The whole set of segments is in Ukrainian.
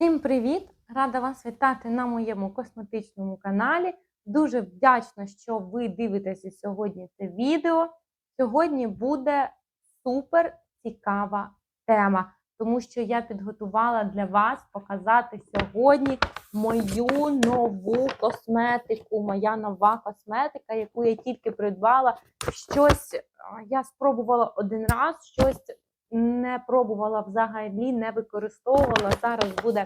Всім привіт! Рада вас вітати на моєму косметичному каналі. Дуже вдячна, що ви дивитеся сьогодні це відео. Сьогодні буде супер цікава тема, тому що я підготувала для вас показати сьогодні мою нову косметику, моя нова косметика, яку я тільки придбала. Щось я спробувала один раз, щось не пробувала взагалі, не використовувала. Зараз буде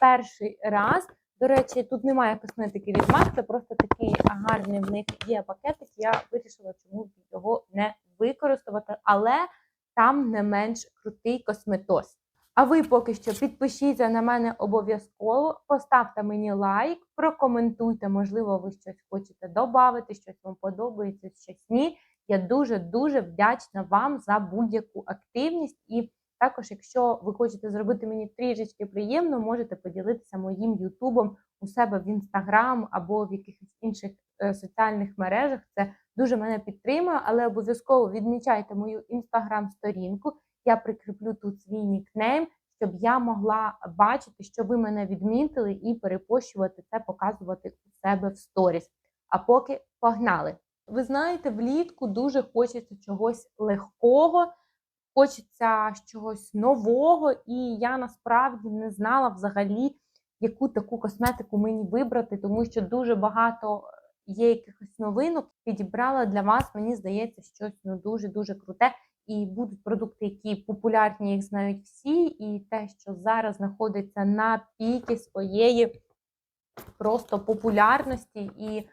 перший раз. До речі, тут немає косметики від Мак, це просто такий гарний в них є пакетик. Я вирішила, чому його не використовувати, але там не менш крутий косметоз. А ви поки що підпишіться на мене обов'язково, поставте мені лайк, прокоментуйте, можливо, ви щось хочете додати, щось вам подобається, щось ні. Я дуже-дуже вдячна вам за будь-яку активність. І також, якщо ви хочете зробити мені трішечки приємно, можете поділитися моїм Ютубом у себе в інстаграм або в якихось інших е, соціальних мережах. Це дуже мене підтримує, але обов'язково відмічайте мою інстаграм-сторінку. Я прикріплю тут свій нікнейм, щоб я могла бачити, що ви мене відмітили, і перепощувати це, показувати у себе в сторіс. А поки погнали! Ви знаєте, влітку дуже хочеться чогось легкого, хочеться чогось нового, і я насправді не знала взагалі, яку таку косметику мені вибрати, тому що дуже багато є якихось новинок. Підібрала для вас, мені здається, щось ну, дуже-дуже круте. І будуть продукти, які популярні, їх знають всі, і те, що зараз знаходиться на піки своєї просто популярності. І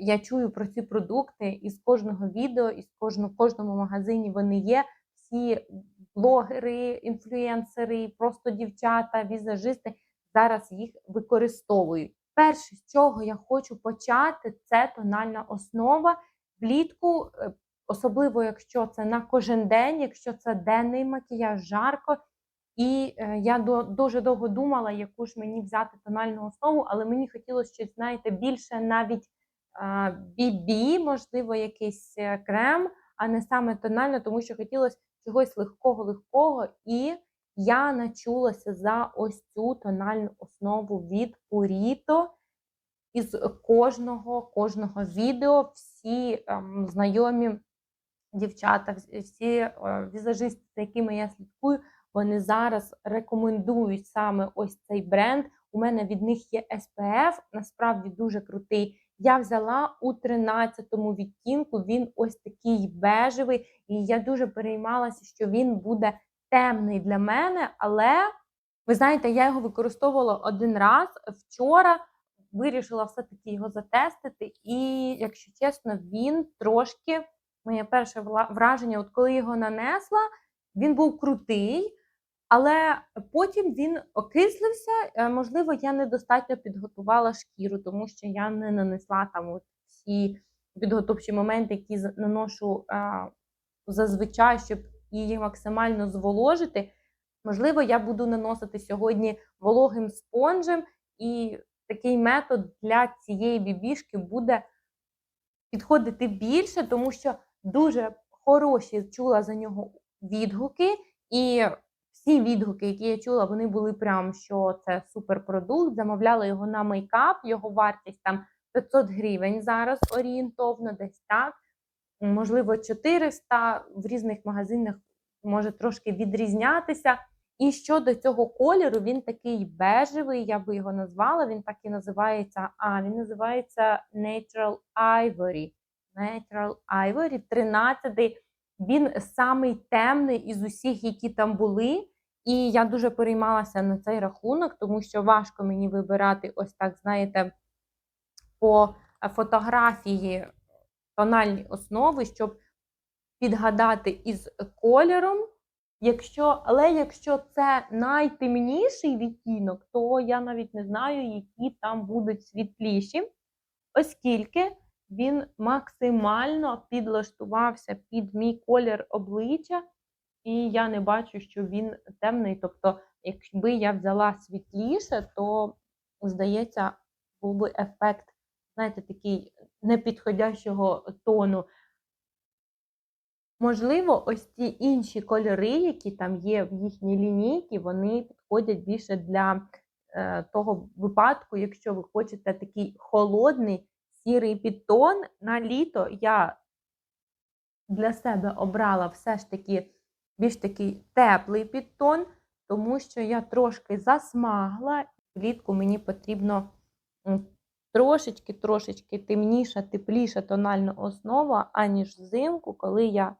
я чую про ці продукти із кожного відео, із кожного кожному магазині вони є. Всі блогери, інфлюенсери, просто дівчата, візажисти зараз їх використовують. Перше, з чого я хочу почати, це тональна основа влітку, е, особливо якщо це на кожен день, якщо це денний макіяж, жарко. І е, я до, дуже довго думала, яку ж мені взяти тональну основу, але мені хотілося щось, знаєте, більше навіть BB, можливо, якийсь е, крем, а не саме тонально, тому що хотілося чогось легкого-легкого. І я начулася за ось цю тональну основу від Purito. Із кожного кожного відео всі ем, знайомі дівчата, всі е, візажисти, за якими я слідкую, вони зараз рекомендують саме ось цей бренд. У мене від них є SPF, насправді дуже крутий. Я взяла у 13-му відтінку, він ось такий бежевий, і я дуже переймалася, що він буде темний для мене, але ви знаєте, я його використовувала один раз вчора, вирішила все-таки його затестити, і, якщо чесно, він трошки, моє перше враження, от коли його нанесла, він був крутий. Але потім він окислився. Е, можливо, я недостатньо підготувала шкіру, тому що я не нанесла там от всі підготовчі моменти, які наношу а, зазвичай, щоб її максимально зволожити. Можливо, я буду наносити сьогодні вологим спонжем, і такий метод для цієї бібішки буде підходити більше, тому що дуже хороші чула за нього відгуки. І всі відгуки, які я чула, вони були прям, що це суперпродукт. Замовляла його на мейкап, його вартість там 500 гривень зараз орієнтовно, десь так. Можливо, 400 в різних магазинах може трошки відрізнятися. І щодо цього кольору, він такий бежевий, я би його назвала. Він так і називається. А, він називається Natural Ivory. Natural Ivory 13 Він самий темний із усіх, які там були. І я дуже переймалася на цей рахунок, тому що важко мені вибирати ось так, знаєте, по фотографії тональні основи, щоб підгадати із кольором. Якщо, Але якщо це найтемніший відтінок, то я навіть не знаю, які там будуть світліші, оскільки він максимально підлаштувався під мій колір обличчя і я не бачу, що він темний. Тобто, якби я взяла світліше, то, здається, був би ефект, знаєте, такий непідходящого тону. Можливо, ось ті інші кольори, які там є в їхній лінійці, вони підходять більше для е, того випадку, якщо ви хочете такий холодний сірий підтон. На літо я для себе обрала все ж таки більш такий теплий підтон, тому що я трошки засмагла. Влітку мені потрібно трошечки-трошечки темніша, тепліша тональна основа, аніж взимку, коли я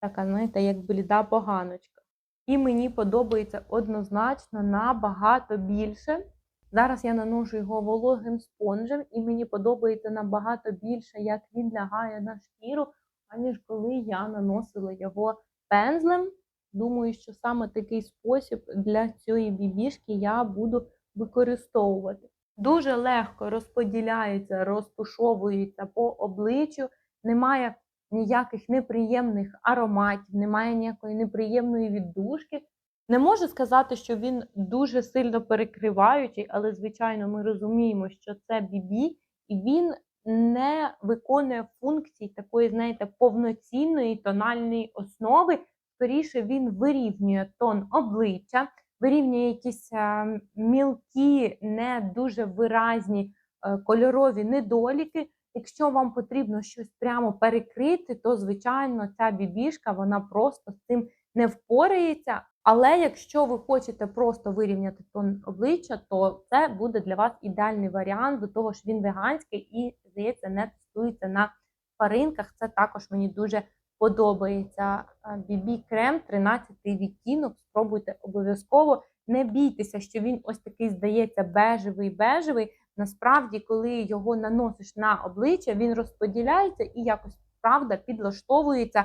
така, знаєте, як бліда поганочка. І мені подобається однозначно набагато більше. Зараз я наношу його вологим спонжем, і мені подобається набагато більше, як він лягає на шкіру, аніж коли я наносила його пензлем. Думаю, що саме такий спосіб для цієї бібішки я буду використовувати. Дуже легко розподіляється, розтушовується по обличчю, немає ніяких неприємних ароматів, немає ніякої неприємної віддушки. Не можу сказати, що він дуже сильно перекриваючий, але, звичайно, ми розуміємо, що це бібі, і він не виконує функцій такої, знаєте, повноцінної тональної основи. Скоріше він вирівнює тон обличчя, вирівнює якісь е, мілкі, не дуже виразні е, кольорові недоліки. Якщо вам потрібно щось прямо перекрити, то звичайно ця бібішка вона просто з цим не впорається. Але якщо ви хочете просто вирівняти тон обличчя, то це буде для вас ідеальний варіант. До того ж, він веганський і, здається, не тестується на тваринках. Це також мені дуже подобається. BB крем 13 відтінок. Спробуйте обов'язково. Не бійтеся, що він ось такий здається бежевий бежевий. Насправді, коли його наносиш на обличчя, він розподіляється і якось правда підлаштовується.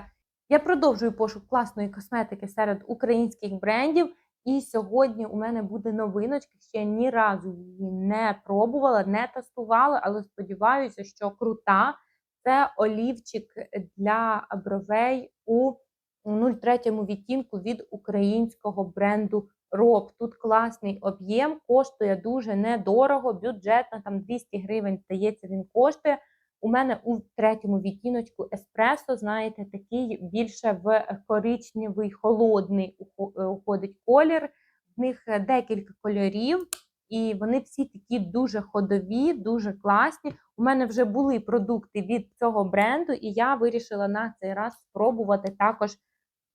Я продовжую пошук класної косметики серед українських брендів. І сьогодні у мене буде новиночка. Ще ні разу її не пробувала, не тестувала, але сподіваюся, що крута. Це олівчик для бровей у 03 відтінку від українського бренду Роб. Тут класний об'єм, коштує дуже недорого, бюджетно, там 200 гривень, здається, він коштує. У мене у третьому відтіночку еспресо, знаєте, такий більше в коричневий, холодний уходить колір. В них декілька кольорів, і вони всі такі дуже ходові, дуже класні. У мене вже були продукти від цього бренду, і я вирішила на цей раз спробувати також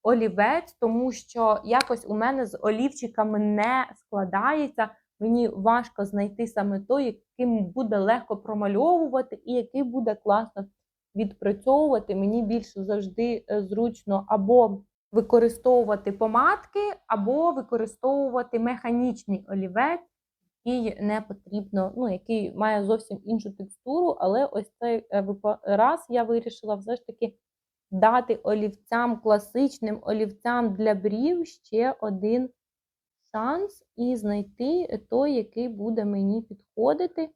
олівець, тому що якось у мене з олівчиками не складається. Мені важко знайти саме той, яким буде легко промальовувати, і який буде класно відпрацьовувати. Мені більше завжди е, зручно або використовувати помадки, або використовувати механічний олівець, який не потрібно, ну, який має зовсім іншу текстуру, але ось цей е, раз я вирішила все ж таки дати олівцям, класичним олівцям для брів ще один шанс і знайти той, який буде мені підходити.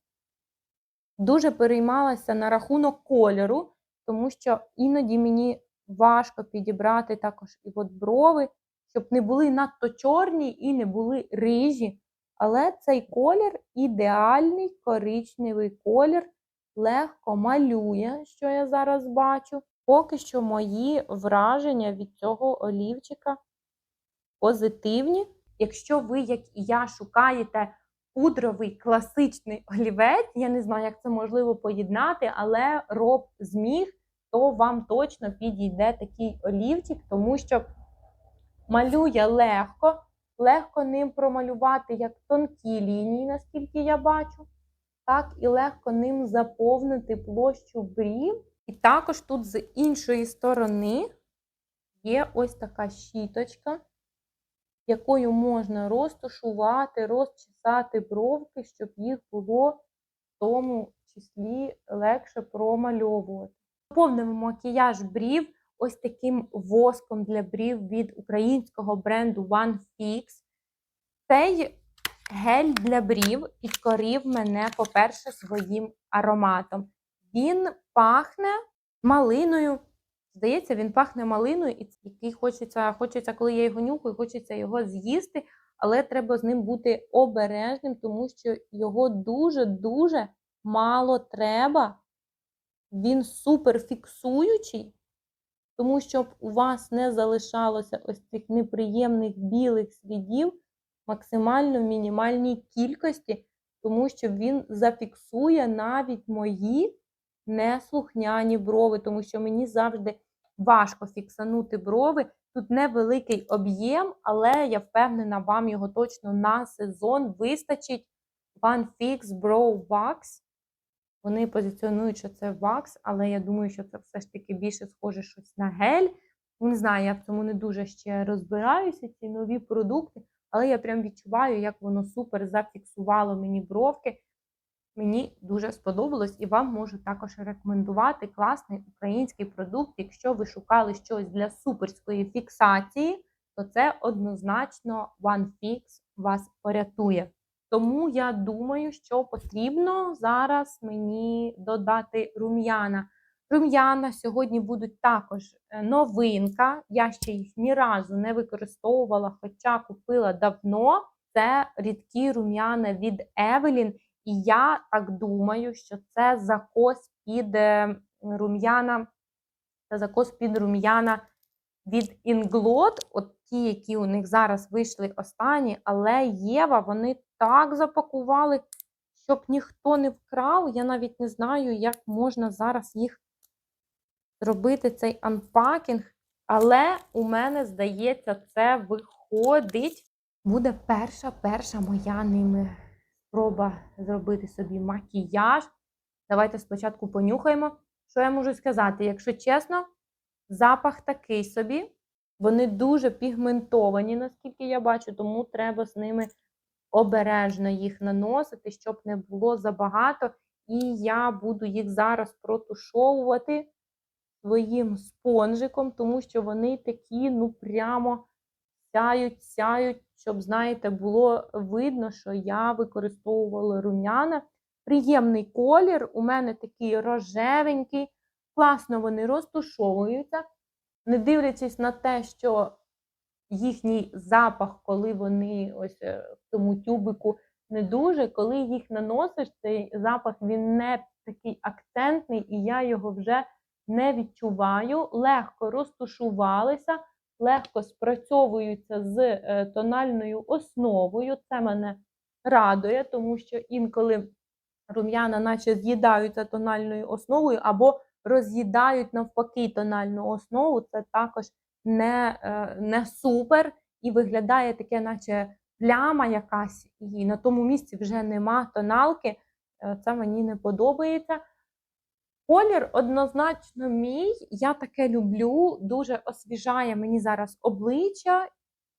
Дуже переймалася на рахунок кольору, тому що іноді мені важко підібрати також і от брови, щоб не були надто чорні і не були рижі. Але цей колір ідеальний коричневий колір, легко малює, що я зараз бачу. Поки що мої враження від цього олівчика позитивні. Якщо ви, як і я, шукаєте пудровий класичний олівець, я не знаю, як це можливо поєднати, але роб зміг, то вам точно підійде такий олівчик, тому що малює легко, легко ним промалювати як тонкі лінії, наскільки я бачу, так і легко ним заповнити площу брів. І також тут з іншої сторони є ось така щіточка якою можна розташувати, розчесати бровки, щоб їх було в тому числі легше промальовувати. Доповнимо макіяж брів ось таким воском для брів від українського бренду One Fix. Цей гель для брів підкорів мене, по-перше, своїм ароматом. Він пахне малиною. Здається, він пахне малиною, і який хочеться, хочеться, коли я його нюхаю, хочеться його з'їсти, але треба з ним бути обережним, тому що його дуже-дуже мало треба. Він супер фіксуючий, тому щоб у вас не залишалося ось цих неприємних білих слідів, максимально мінімальній кількості, тому що він зафіксує навіть мої неслухняні брови, тому що мені завжди важко фіксанути брови. Тут невеликий об'єм, але я впевнена, вам його точно на сезон вистачить. One Fix Brow Wax. Вони позиціонують, що це вакс, але я думаю, що це все ж таки більше схоже щось на гель. Не знаю, я в цьому не дуже ще розбираюся, ці нові продукти, але я прям відчуваю, як воно супер зафіксувало мені бровки. Мені дуже сподобалось і вам можу також рекомендувати класний український продукт. Якщо ви шукали щось для суперської фіксації, то це однозначно OneFix вас порятує. Тому я думаю, що потрібно зараз мені додати рум'яна. Рум'яна сьогодні будуть також е, новинка. Я ще їх ні разу не використовувала, хоча купила давно. Це рідкі рум'яна від Evelyn. І я так думаю, що це закос під е, рум'яна, це закос під рум'яна від Inglot, от ті, які у них зараз вийшли останні, але Єва вони так запакували, щоб ніхто не вкрав. Я навіть не знаю, як можна зараз їх зробити, цей анпакінг. Але у мене, здається, це виходить. Буде перша перша моя ними спроба зробити собі макіяж. Давайте спочатку понюхаємо. Що я можу сказати? Якщо чесно, запах такий собі. Вони дуже пігментовані, наскільки я бачу, тому треба з ними обережно їх наносити, щоб не було забагато. І я буду їх зараз протушовувати своїм спонжиком, тому що вони такі, ну, прямо сяють, сяють, щоб, знаєте, було видно, що я використовувала рум'яна. Приємний колір, у мене такий рожевенький, класно вони розтушовуються, не дивлячись на те, що їхній запах, коли вони ось е, в цьому тюбику не дуже, коли їх наносиш, цей запах він не такий акцентний, і я його вже не відчуваю. Легко розтушувалися, легко спрацьовуються з е, тональною основою. Це мене радує, тому що інколи рум'яна наче з'їдаються тональною основою або роз'їдають навпаки тональну основу. Це також не, е, не супер і виглядає таке, наче пляма якась, і на тому місці вже нема тоналки. Е, Це мені не подобається. Колір однозначно мій, я таке люблю, дуже освіжає мені зараз обличчя.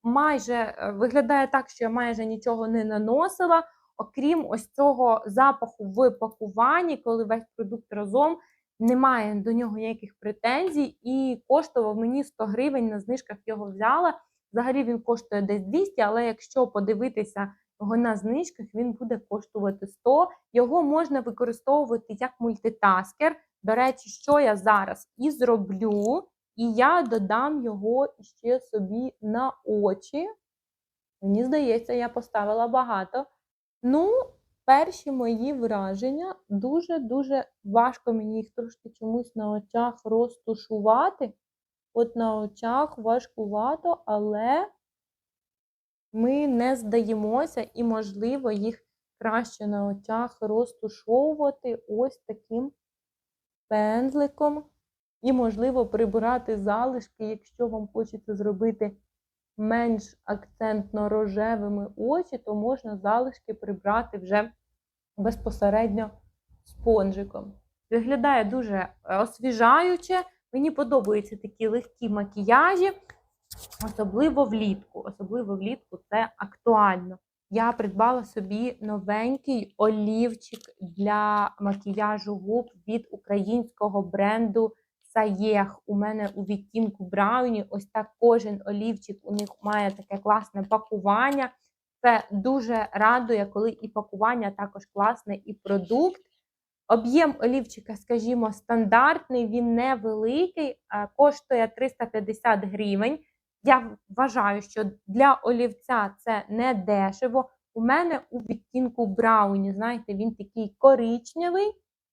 Майже е, виглядає так, що я майже нічого не наносила, окрім ось цього запаху в пакуванні, коли весь продукт разом немає до нього ніяких претензій, і коштував мені 100 гривень на знижках його взяла. Взагалі він коштує десь 200, але якщо подивитися на знижках, він буде коштувати 100. Його можна використовувати як мультитаскер. До речі, що я зараз і зроблю, і я додам його ще собі на очі. Мені здається, я поставила багато. Ну, перші мої враження дуже-дуже важко мені їх трошки чомусь на очах розтушувати. От на очах важкувато, але ми не здаємося і, можливо, їх краще на очах розтушовувати ось таким пензликом. І, можливо, прибирати залишки, якщо вам хочеться зробити менш акцентно рожевими очі, то можна залишки прибрати вже безпосередньо спонжиком. Виглядає дуже е, освіжаюче. Мені подобаються такі легкі макіяжі, особливо влітку. Особливо влітку це актуально. Я придбала собі новенький олівчик для макіяжу губ від українського бренду Саєх. У мене у відтінку Брауні. Ось так кожен олівчик у них має таке класне пакування. Це дуже радує, коли і пакування також класне, і продукт. Об'єм олівчика, скажімо, стандартний, він невеликий, коштує 350 гривень. Я вважаю, що для олівця це не дешево. У мене у відтінку брауні, знаєте, він такий коричневий.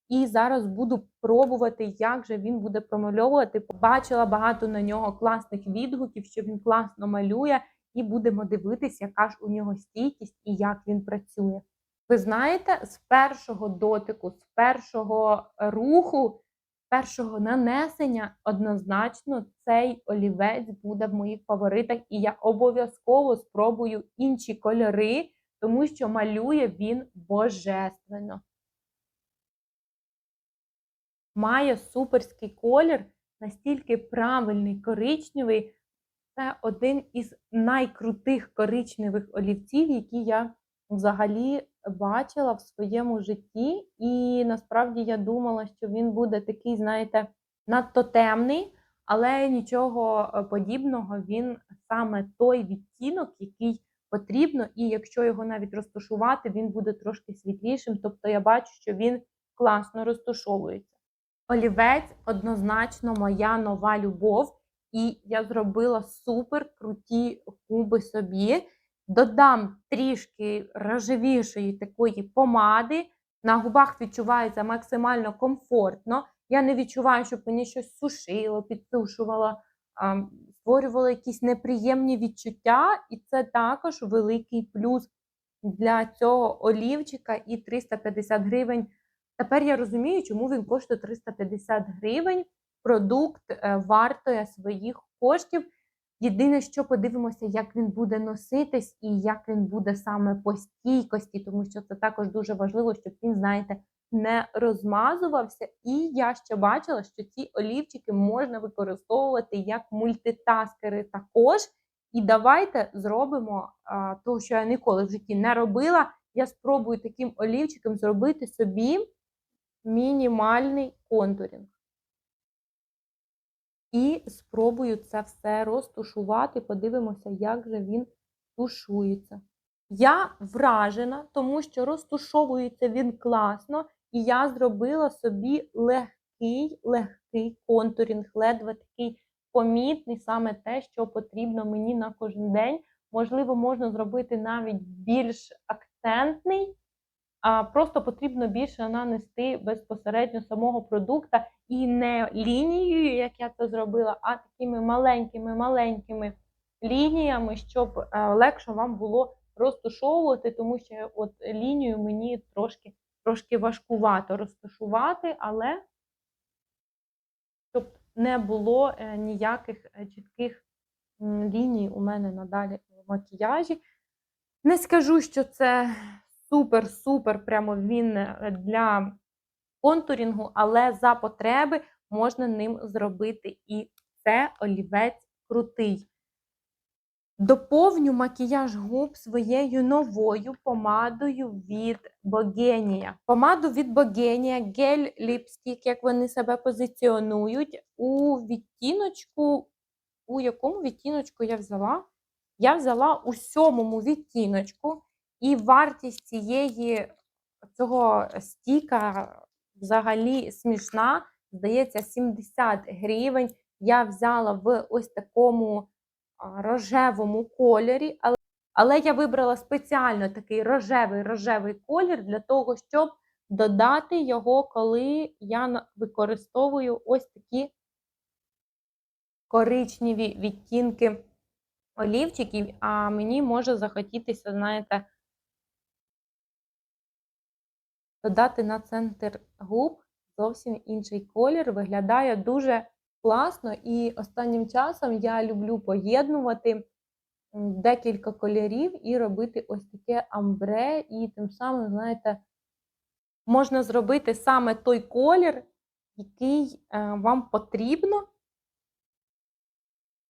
І зараз буду пробувати, як же він буде промальовувати. Побачила багато на нього класних відгуків, що він класно малює. і будемо дивитися, яка ж у нього стійкість і як він працює. Ви знаєте, з першого дотику, з першого руху, першого нанесення однозначно цей олівець буде в моїх фаворитах, і я обов'язково спробую інші кольори, тому що малює він божественно. Має суперський колір, настільки правильний коричневий. Це один із найкрутих коричневих олівців, які я взагалі бачила в своєму житті. І насправді я думала, що він буде такий, знаєте, надто темний, але нічого е, подібного, він саме той відтінок, який потрібно, і якщо його навіть розташувати, він буде трошки світлішим. Тобто я бачу, що він класно розташовується. Олівець однозначно моя нова любов, і я зробила супер круті губи собі. Додам трішки рожевішої такої помади. На губах відчувається максимально комфортно. Я не відчуваю, щоб мені щось сушило, підсушувало, створювало якісь неприємні відчуття, і це також великий плюс для цього олівчика і 350 гривень. Тепер я розумію, чому він коштує 350 гривень. Продукт е, вартує своїх коштів. Єдине, що подивимося, як він буде носитись і як він буде саме по стійкості, тому що це також дуже важливо, щоб він, знаєте, не розмазувався. І я ще бачила, що ці олівчики можна використовувати як мультитаскери також. І давайте зробимо а, того, що я ніколи в житті не робила. Я спробую таким олівчиком зробити собі мінімальний контурінг. І спробую це все розтушувати, подивимося, як же він тушується. Я вражена, тому що розтушовується він класно, і я зробила собі легкий, легкий контурінг, ледве такий помітний, саме те, що потрібно мені на кожен день. Можливо, можна зробити навіть більш акцентний, просто потрібно більше нанести безпосередньо самого продукта і не лінією, як я це зробила, а такими маленькими-маленькими лініями, щоб е, легше вам було розташовувати, тому що от лінію мені трошки трошки важкувато розташувати, але щоб не було е, ніяких е, чітких ліній у мене надалі в макіяжі. Не скажу, що це супер-супер, прямо він для контурінгу, але за потреби можна ним зробити і це олівець крутий. Доповню макіяж губ своєю новою помадою від Богенія. Помаду від Богенія, гель ліпстік, як вони себе позиціонують, у відтіночку, у якому відтіночку я взяла? Я взяла у сьомому відтіночку, і вартість цієї цього стіка взагалі смішна. Здається, 70 гривень. Я взяла в ось такому рожевому кольорі, але але я вибрала спеціально такий рожевий рожевий колір для того, щоб додати його, коли я використовую ось такі коричневі відтінки олівчиків, а мені може захотітися, знаєте, додати на центр губ зовсім інший колір. Виглядає дуже класно, і останнім часом я люблю поєднувати декілька кольорів і робити ось таке амбре, і тим самим, знаєте, можна зробити саме той колір, який е, вам потрібно.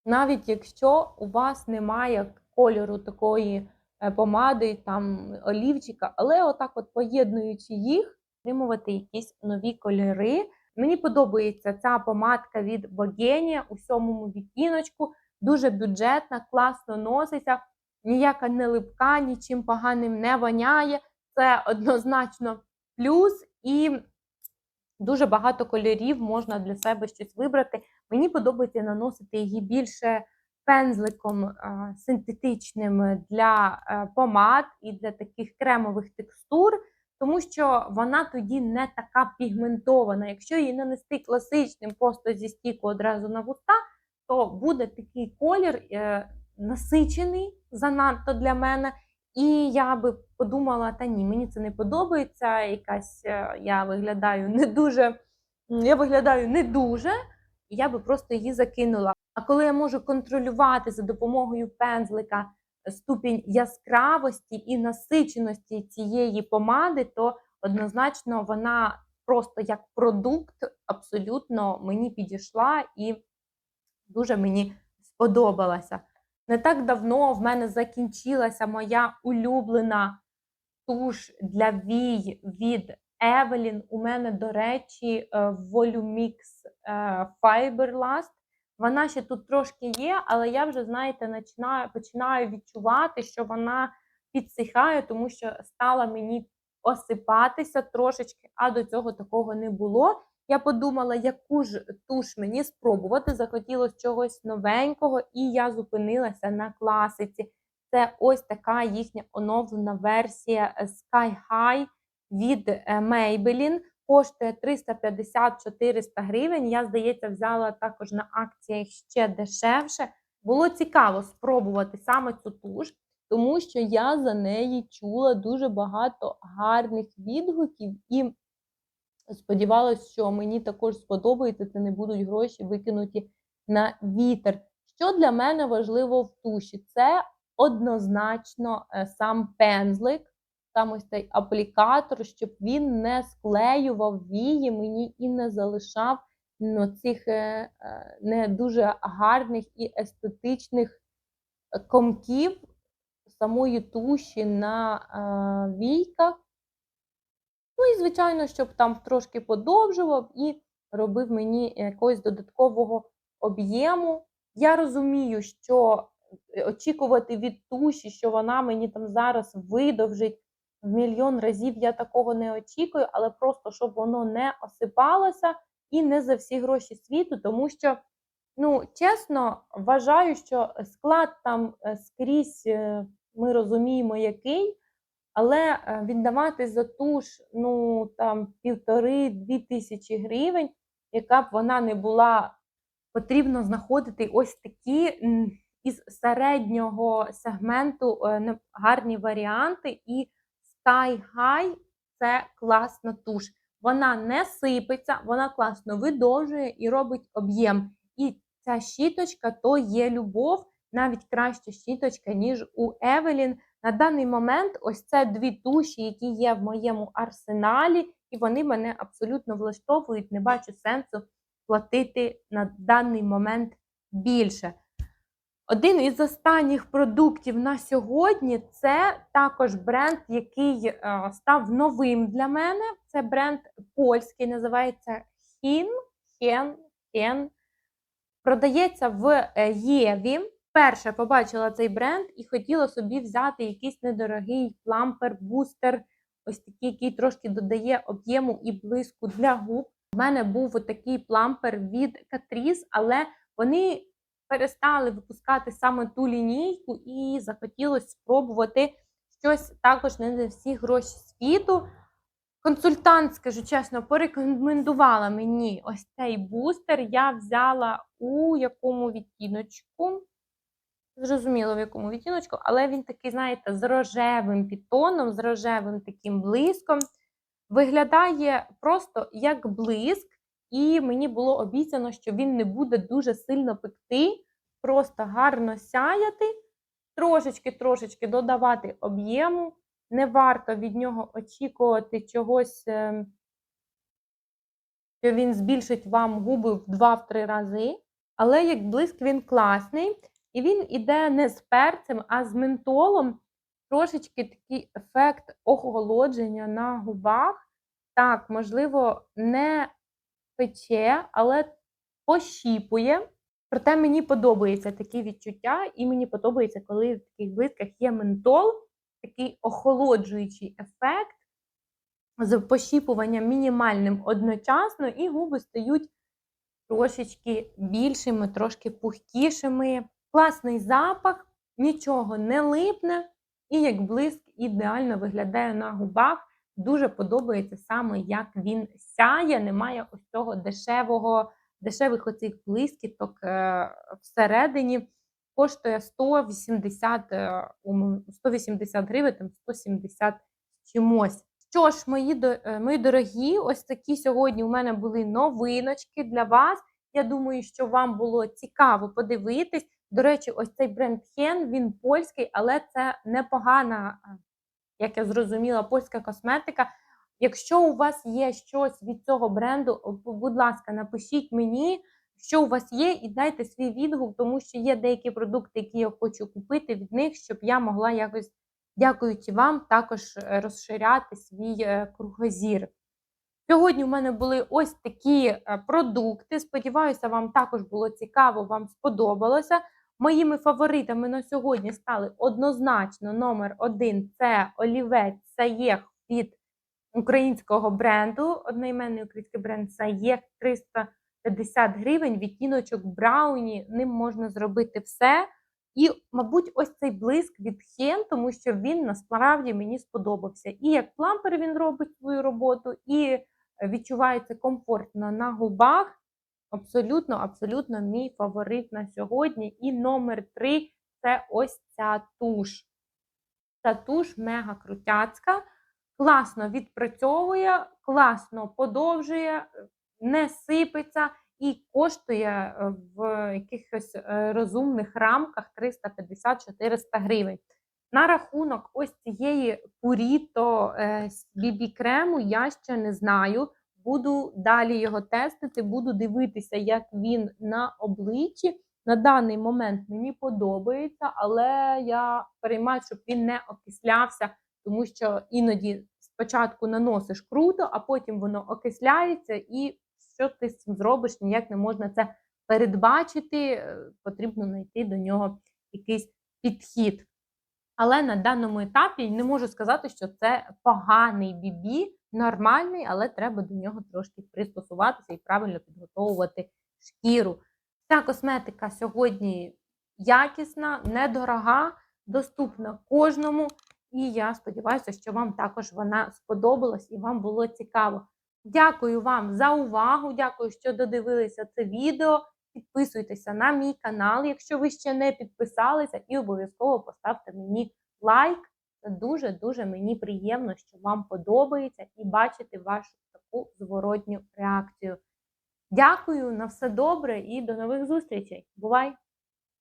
Навіть якщо у вас немає кольору такої помади, там олівчика, але отак, от поєднуючи їх, отримувати якісь нові кольори. Мені подобається ця помадка від Богенія у сьомому відтіночку, дуже бюджетна, класно носиться, ніяка не липка, нічим поганим не воняє. Це однозначно плюс, і дуже багато кольорів можна для себе щось вибрати. Мені подобається наносити її більше пензликом синтетичним для е, помад і для таких кремових текстур, тому що вона тоді не така пігментована. Якщо її нанести класичним, просто зі стіку одразу на вуста, то буде такий колір, е, насичений занадто для мене. І я би подумала, та ні, мені це не подобається. Якась е, я виглядаю не дуже, я виглядаю не дуже, і я би просто її закинула. А коли я можу контролювати за допомогою пензлика ступінь яскравості і насиченості цієї помади, то однозначно вона просто як продукт абсолютно мені підійшла і дуже мені сподобалася. Не так давно в мене закінчилася моя улюблена туш для вій від Evelyn. У мене, до речі, е, Volumix е, Fiberlast. Вона ще тут трошки є, але я вже, знаєте, починаю, відчувати, що вона підсихає, тому що стала мені осипатися трошечки, а до цього такого не було. Я подумала, яку ж туш мені спробувати. Захотілося чогось новенького, і я зупинилася на класиці. Це ось така їхня оновлена версія Sky High від е, Maybelline. Коштує 350-400 гривень. Я, здається, взяла також на акціях ще дешевше. Було цікаво спробувати саме цю туш, тому що я за неї чула дуже багато гарних відгуків і сподівалася, що мені також сподобається, це не будуть гроші викинуті на вітер. Що для мене важливо в туші? Це однозначно е, сам пензлик, сам ось цей аплікатор, щоб він не склеював вії мені і не залишав ну, цих е, е, не дуже гарних і естетичних комків самої туші на е, війках. Ну і, звичайно, щоб там трошки подовжував і робив мені якогось додаткового об'єму. Я розумію, що очікувати від туші, що вона мені там зараз видовжить мільйон разів, я такого не очікую, але просто щоб воно не осипалося і не за всі гроші світу, тому що, ну, чесно, вважаю, що склад там е, скрізь е, ми розуміємо, який. Але е, віддавати за туш ну там півтори-дві тисячі гривень, яка б вона не була, потрібно знаходити ось такі із середнього сегменту гарні варіанти. І High це класна туш. Вона не сипеться, вона класно видовжує і робить об'єм. І ця щіточка то є любов, навіть краща щіточка, ніж у Evelyn. На даний момент ось це дві туші, які є в моєму арсеналі, і вони мене абсолютно влаштовують. Не бачу сенсу платити на даний момент більше. Один із останніх продуктів на сьогодні це також бренд, який е, став новим для мене. Це бренд польський, називається Хін, Хен, Хен. Продається в е, Єві. Перше побачила цей бренд і хотіла собі взяти якийсь недорогий плампер, бустер, ось такий, який трошки додає об'єму і блиску для губ. У мене був такий плампер від Catrice, але вони перестали випускати саме ту лінійку, і захотілося спробувати щось також не за всі гроші світу. Консультант, скажу чесно, порекомендувала мені ось цей бустер. Я взяла у якому відтіночку. Зрозуміло, в якому відтіночку, але він такий, знаєте, з рожевим підтоном, з рожевим таким блиском. Виглядає просто як блиск, і мені було обіцяно, що він не буде дуже сильно пекти, просто гарно сяяти, трошечки-трошечки додавати об'єму. Не варто від нього очікувати чогось, е, що він збільшить вам губи в 2-3 рази. Але як блиск він класний. І він іде не з перцем, а з ментолом. Трошечки такий ефект охолодження на губах. Так, можливо, не пече, але пощіпує. Проте мені подобається такі відчуття, і мені подобається, коли в таких блисках є ментол, такий охолоджуючий ефект з пощіпуванням мінімальним одночасно, і губи стають трошечки більшими, трошки пухкішими. Класний запах, нічого не липне, і як блиск ідеально виглядає на губах. Дуже подобається саме, як він сяє, немає ось цього дешевого, дешевих оцих блискіток е, всередині. коштує 180, е, ум- 180 гривень, там 170 з чимось. Що ж, мої, е, мої дорогі, ось такі сьогодні у мене були новиночки для вас. Я думаю, що вам було цікаво подивитись. До речі, ось цей бренд Hen, він польський, але це непогана, е, як я зрозуміла, польська косметика. Якщо у вас є щось від цього бренду, будь ласка, напишіть мені, що у вас є, і дайте свій відгук, тому що є деякі продукти, які я хочу купити від них, щоб я могла якось, дякуючи вам, також е, розширяти свій е, кругозір. Сьогодні у мене були ось такі е, продукти. Сподіваюся, вам також було цікаво, вам сподобалося. Моїми фаворитами на сьогодні стали однозначно номер один це олівець Саєх від українського бренду. Одноіменний український бренд Саєх 350 гривень, відтіночок Брауні. Ним можна зробити все. І, мабуть, ось цей блиск від Хен, тому що він насправді мені сподобався. І як плампер він робить свою роботу, і відчувається комфортно на губах. Абсолютно, абсолютно мій фаворит на сьогодні. І номер три це ось ця туш. Ця туш мега крутяцька, класно відпрацьовує, класно подовжує, не сипеться і коштує е, в якихось е, розумних рамках 350-400 гривень. На рахунок ось цієї Purito е, BB крему я ще не знаю. Буду далі його тестити, буду дивитися, як він на обличчі. На даний момент мені подобається, але я переймаю, щоб він не окислявся, тому що іноді спочатку наносиш круто, а потім воно окисляється, і що ти з цим зробиш, ніяк не можна це передбачити. е, Потрібно знайти до нього якийсь підхід. Але на даному етапі не можу сказати, що це поганий бібі, нормальний, але треба до нього трошки пристосуватися і правильно підготовувати шкіру. Ця косметика сьогодні якісна, недорога, доступна кожному. І я сподіваюся, що вам також вона сподобалась і вам було цікаво. Дякую вам за увагу. Дякую, що додивилися це відео. Підписуйтеся на мій канал, якщо ви ще не підписалися, і обов'язково поставте мені лайк. Дуже-дуже мені приємно, що вам подобається і бачити вашу таку зворотню реакцію. Дякую на все добре і до нових зустрічей. Бувай!